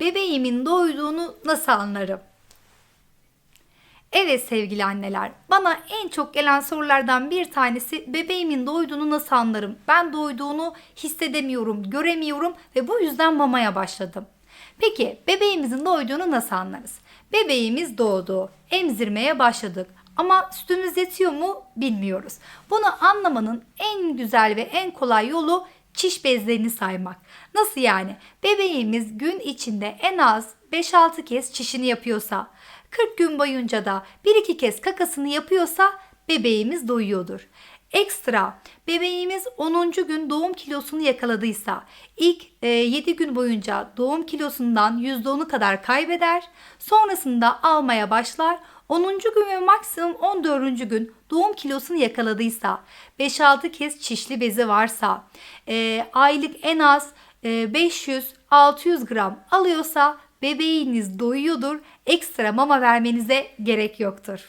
Bebeğimin doyduğunu nasıl anlarım? Evet sevgili anneler, bana en çok gelen sorulardan bir tanesi bebeğimin doyduğunu nasıl anlarım? Ben doyduğunu hissedemiyorum, göremiyorum ve bu yüzden mamaya başladım. Peki bebeğimizin doyduğunu nasıl anlarız? Bebeğimiz doğdu, emzirmeye başladık ama sütümüz yetiyor mu bilmiyoruz. Bunu anlamanın en güzel ve en kolay yolu çiş bezlerini saymak. Nasıl yani? Bebeğimiz gün içinde en az 5-6 kez çişini yapıyorsa, 40 gün boyunca da 1-2 kez kakasını yapıyorsa bebeğimiz doyuyordur. Ekstra bebeğimiz 10. gün doğum kilosunu yakaladıysa ilk 7 gün boyunca doğum kilosundan %10'u kadar kaybeder. Sonrasında almaya başlar. 10. gün ve maksimum 14. gün doğum kilosunu yakaladıysa 5-6 kez çişli bezi varsa e, aylık en az e, 500-600 gram alıyorsa bebeğiniz doyuyordur. Ekstra mama vermenize gerek yoktur.